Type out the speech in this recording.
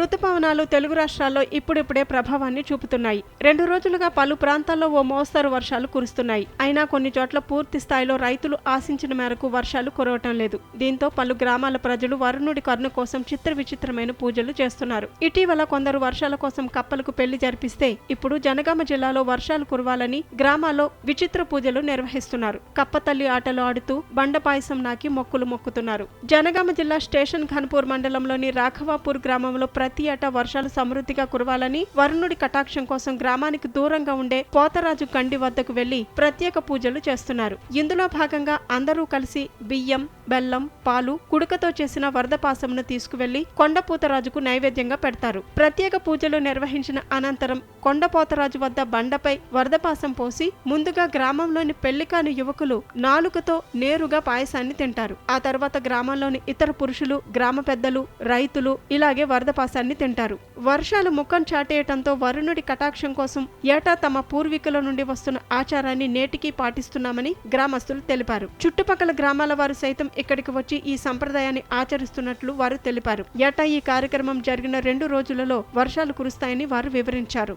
రుతుపవనాలు తెలుగు రాష్ట్రాల్లో ఇప్పుడిప్పుడే ప్రభావాన్ని చూపుతున్నాయి. రెండు రోజులుగా పలు ప్రాంతాల్లో ఓ మోస్తరు వర్షాలు కురుస్తున్నాయి. అయినా కొన్ని చోట్ల పూర్తి స్థాయిలో రైతులు ఆశించిన మేరకు వర్షాలు కురవటం లేదు. దీంతో పలు గ్రామాల ప్రజలు వరుణుడి కరుణ కోసం చిత్ర విచిత్రమైన పూజలు చేస్తున్నారు. ఇటీవల కొందరు వర్షాల కోసం కప్పలకు పెళ్ళి జరిపిస్తే ఇప్పుడు జనగామ జిల్లాలో వర్షాలు కురవాలని గ్రామాల్లో విచిత్ర పూజలు నిర్వహిస్తున్నారు. కప్పతల్లి ఆటలు ఆడుతూ బండ పాయసం నాకి మొక్కులు మొక్కుతున్నారు. జనగామ జిల్లా స్టేషన్ ఘన్పూర్ మండలంలోని రాఘవాపూర్ గ్రామంలో ప్రతి ఏటా వర్షాలు సమృద్ధిగా కురవాలని వరుణుడి కటాక్షం కోసం గ్రామానికి దూరంగా ఉండే పోతరాజు కండి వద్దకు వెళ్ళి ప్రత్యేక పూజలు చేస్తున్నారు. ఇందులో భాగంగా అందరూ కలిసి బియ్యం బెల్లం పాలు కుడుకతో చేసిన వరదపాసమును తీసుకువెళ్ళి కొండపూతరాజుకు నైవేద్యంగా పెడతారు. ప్రత్యేక పూజలు నిర్వహించిన అనంతరం కొండపోతరాజు వద్ద బండపై వరదపాసం పోసి ముందుగా గ్రామంలోని పెళ్ళికాని యువకులు నాలుకతో నేరుగా పాయసాన్ని తింటారు. ఆ తర్వాత గ్రామంలోని ఇతర పురుషులు గ్రామ పెద్దలు రైతులు ఇలాగే వరదపాసాన్ని తింటారు. వర్షాలు ముఖం చాటేయటంతో వరుణుడి కటాక్షం కోసం ఏటా తమ పూర్వీకుల నుండి వస్తున్న ఆచారాన్ని నేటికీ పాటిస్తున్నామని గ్రామస్తులు తెలిపారు. చుట్టుపక్కల గ్రామాల వారు సైతం ఇక్కడికి వచ్చి ఈ సంప్రదాయాన్ని ఆచరిస్తున్నట్లు వారు తెలిపారు. ఏటా ఈ కార్యక్రమం జరిగిన రెండు రోజులలో వర్షాలు కురుస్తాయని వారు వివరించారు.